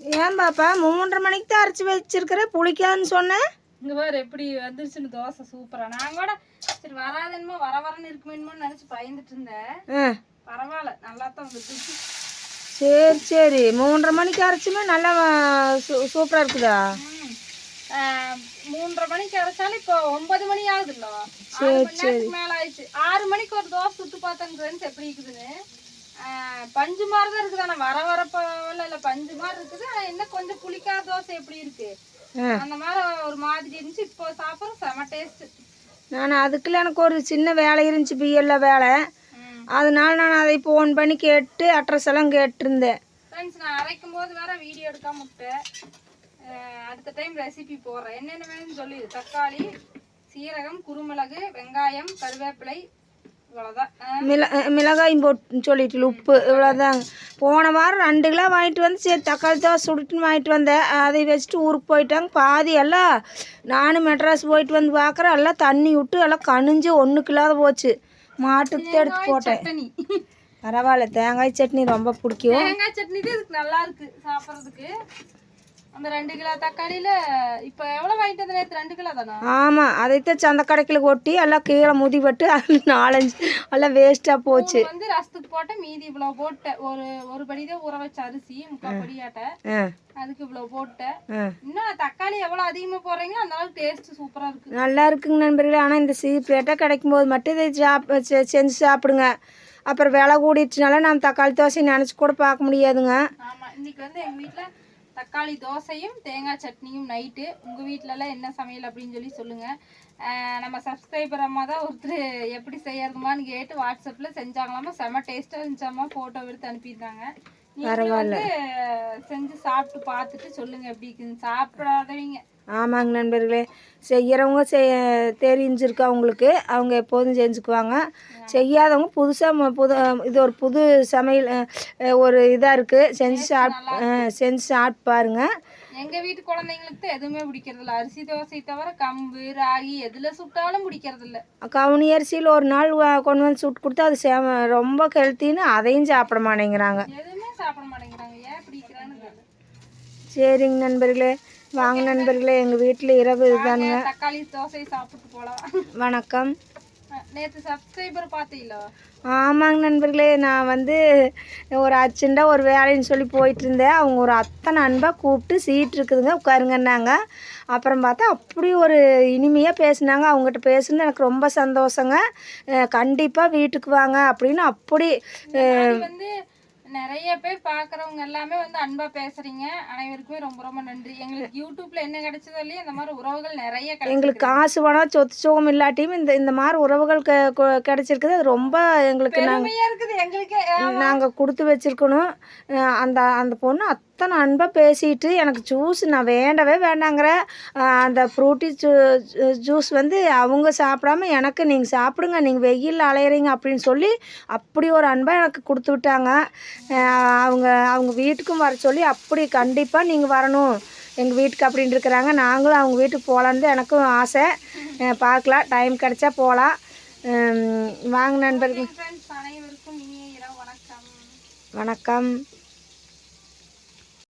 ஏன் பாப்பா? மூன்றரை மணிக்கு தான் அரைச்சி வச்சிருக்கிற? புளிக்காதுன்னு சொன்னேன் இங்க பாரு எப்படி வந்துருச்சுன்னு தோசை சூப்பரா நான் கூட சரி வராதுன்னு வர வரன்னு இருக்குமேன்னு நினைச்சு பயந்துட்டு இருந்தேன். பரவாயில்ல நல்லா தான் வந்துச்சு. சரி சரி. மூன்றரை மணிக்கு அரைச்சுமே நல்லா சூ சூப்பராக இருக்குதா? மூன்றரை மணிக்கு அரைச்சாலும் இப்போ ஒன்பது மணி ஆகுதுல்ல. மணி நேரத்துக்கு மேல ஆயிடுச்சு. ஆறு மணிக்கு ஒரு தோசை சுட்டு பார்த்தேன் ஃப்ரெண்ட்ஸ் எப்படி இருக்குதுன்னு. பஞ்சு மாதிரி தான் இருக்குது. ஆனா வர வர இல்ல பஞ்சு மாதிரி இருக்குது. ஆனா என்ன கொஞ்சம் புளிக்காத தோசை எப்படி இருக்கு. அந்த மாதிரி ஒரு மாதிரி இருந்துச்சு. இப்போ சாப்பிட்றோம். செம டேஸ்ட் நான் அதுக்குள்ள எனக்கு ஒரு சின்ன வேலை இருந்துச்சு பிஎல்ல வேலை. அதனால நான் அதை ஃபோன் பண்ணி கேட்டு அட்ரஸ் எல்லாம் கேட்டிருந்தேன். ஃப்ரெண்ட்ஸ் நான் அரைக்கும் போது வேற வீடியோ எடுக்காம விட்டேன். அடுத்த டைம் ரெசிபி போடுறேன். என்னென்ன வேணும்னு சொல்லி. தக்காளி சீரகம் குருமிளகு வெங்காயம் கருவேப்பிலை மிள மிளகாயும் போட்டு சொல்லிட்டு உப்பு இவ்வளோதாங்க போன வாரம் ரெண்டு கிலோ வாங்கிட்டு வந்து சரி தக்காளி தோசை சுடுட்டுன்னு வாங்கிட்டு வந்தேன். அதை வச்சுட்டு ஊருக்கு போயிட்டாங்க. பாதி எல்லாம் நானும் மெட்ராஸ் போயிட்டு வந்து பார்க்குறேன் எல்லாம் தண்ணி விட்டு எல்லாம் கனிஞ்சு ஒன்றுக்கு இல்லாத போச்சு. மாட்டுக்கு எடுத்து போட்டேன். பரவாயில்ல தேங்காய் சட்னி ரொம்ப பிடிக்கும். தேங்காய் சட்னி நல்லா இருக்கு சாப்பிட்றதுக்கு. அந்த ரெண்டு கிலோ தக்காளியில இப்போ எவ்வளோ வாங்கிட்டு வந்த நேற்று ரெண்டு கிலோ தானா? ஆமாம் அதைத்தான் சந்த கடைக்கில் கொட்டி எல்லாம் கீழே முதிப்பட்டு அது நாலஞ்சு எல்லாம் வேஸ்ட்டாக போச்சு. வந்து ரசத்துக்கு போட்டேன் மீதி இவ்வளோ போட்டேன். ஒரு ஒரு படி தான் ஊற வச்ச அரிசி முக்கால் படியாட்ட. ஆ. அதுக்கு இவ்வளோ போட்டேன். இன்னும் தக்காளி எவ்வளோ அதிகமாக போடுறீங்களோ அந்த அளவுக்கு டேஸ்ட் சூப்பராக இருக்கு. நல்லா இருக்குங்க நண்பர்களே. ஆனால் இந்த சீப்ரேட்டாக கிடைக்கும் போது மட்டும் இதை சாப் செஞ்சு சாப்பிடுங்க. அப்புறம் விலை கூடிடுச்சுனால நம்ம தக்காளி தோசை நினச்சி கூட பார்க்க முடியாதுங்க. ஆமாம் இன்னைக்கு வந்து எங்கள் வீட்டில் தக்காளி தோசையும் தேங்காய் சட்னியும் நைட்டு உங்கள் வீட்டிலலாம் என்ன சமையல் அப்படின்னு சொல்லி சொல்லுங்கள் நம்ம சப்ஸ்கிரைபர் அம்மா தான் ஒருத்தர் எப்படி செய்யறதுமான்னு கேட்டு வாட்ஸ்அப்பில் செஞ்சாங்களாமா செம டேஸ்ட்டாக இருந்துச்சாமா ஃபோட்டோ எடுத்து அனுப்பியிருந்தாங்க. நீங்களும் வந்து செஞ்சு சாப்பிட்டு பார்த்துட்டு சொல்லுங்கள் எப்படி சாப்பிடாதவங்க. ஆமாங்க நண்பர்களே. செய்கிறவங்க செய் தெரிஞ்சிருக்கு அவங்களுக்கு. அவங்க எப்போதும் செஞ்சுக்குவாங்க. செய்யாதவங்க புதுசாக புது இது ஒரு புது சமையல் ஒரு இதாக இருக்குது செஞ்சு சாப் அஹ், செஞ்சு சாப்பிட்டு பாருங்கள் எங்கள் வீட்டு குழந்தைங்களுக்கு எதுவுமே பிடிக்கிறதில்ல. அரிசி தோசை தவிர கம்பு ராகி எதில் சுட்டாலும் பிடிக்கிறதில்ல. கவுனி அரிசியில் ஒரு நாள் கொண்டு வந்து சுட்டு கொடுத்தா அது சேம ரொம்ப ஹெல்த்தின்னு அதையும் சாப்பிட மாட்டேங்கிறாங்க. எதுவுமே சாப்பிட மாட்டேங்கிறாங்க. ஏன் பிடிக்கிறான்னு. சரிங்க நண்பர்களே. வாங்க நண்பர்களே எங்கள் வீட்டில் இரவு இதுதானுங்க. தக்காளி தோசை சாப்பிட்டு போலாம். வணக்கம். நேத்து சப்ஸ்கிரைபர் பார்த்தீங்களா? ஆமாங்க நண்பர்களே நான் வந்து ஒரு அர்ஜெண்டாக ஒரு வேலைன்னு சொல்லி போயிட்டு இருந்தேன் அவங்க ஒரு அத்தனை அன்பாக கூப்பிட்டு சீட் இருக்குதுங்க உட்காருங்கன்னாங்க. அப்புறம் பார்த்தா அப்படி ஒரு இனிமையாக பேசுனாங்க. அவங்ககிட்ட பேசுனது எனக்கு ரொம்ப சந்தோஷங்க. கண்டிப்பாக வீட்டுக்கு வாங்க அப்படின்னு அப்படி வந்து நிறைய பேர் பார்க்குறவங்க எல்லாமே வந்து அன்பா பேசுறீங்க. அனைவருக்குமே ரொம்ப ரொம்ப நன்றி. எங்களுக்கு யூடியூப்ல என்ன கிடைச்சதோ இல்லையோ இந்த மாதிரி உறவுகள் நிறைய. எங்களுக்கு காசு வேணாம் சொத்து சுகம் இல்லாட்டியும் இந்த இந்த மாதிரி உறவுகள் க கிடைச்சிருக்குது. அது ரொம்ப எங்களுக்கு நாங்கள் இருக்குது எங்களுக்கே. நாங்கள் கொடுத்து வச்சிருக்கணும். அந்த அந்த பொண்ணு அத்தனை அன்பாக பேசிட்டு எனக்கு ஜூஸ் நான் வேண்டவே வேண்டாங்கிற அந்த ஃப்ரூட்டி ஜூ ஜூஸ் வந்து அவங்க சாப்பிடாம எனக்கு நீங்கள் சாப்பிடுங்க நீங்கள் வெயில் அலையிறீங்க அப்படின்னு சொல்லி அப்படி ஒரு அன்பாக எனக்கு கொடுத்து விட்டாங்க. அவங்க அவங்க வீட்டுக்கும் வர சொல்லி அப்படி கண்டிப்பாக நீங்கள் வரணும். எங்கள் வீட்டுக்கு அப்படின்னு இருக்கிறாங்க. நாங்களும் அவங்க வீட்டுக்கு போகலான்னு எனக்கும் ஆசை. பார்க்கலாம். டைம் கிடைச்சா போகலாம் வாங்க நண்பர்கள். வணக்கம். வணக்கம்.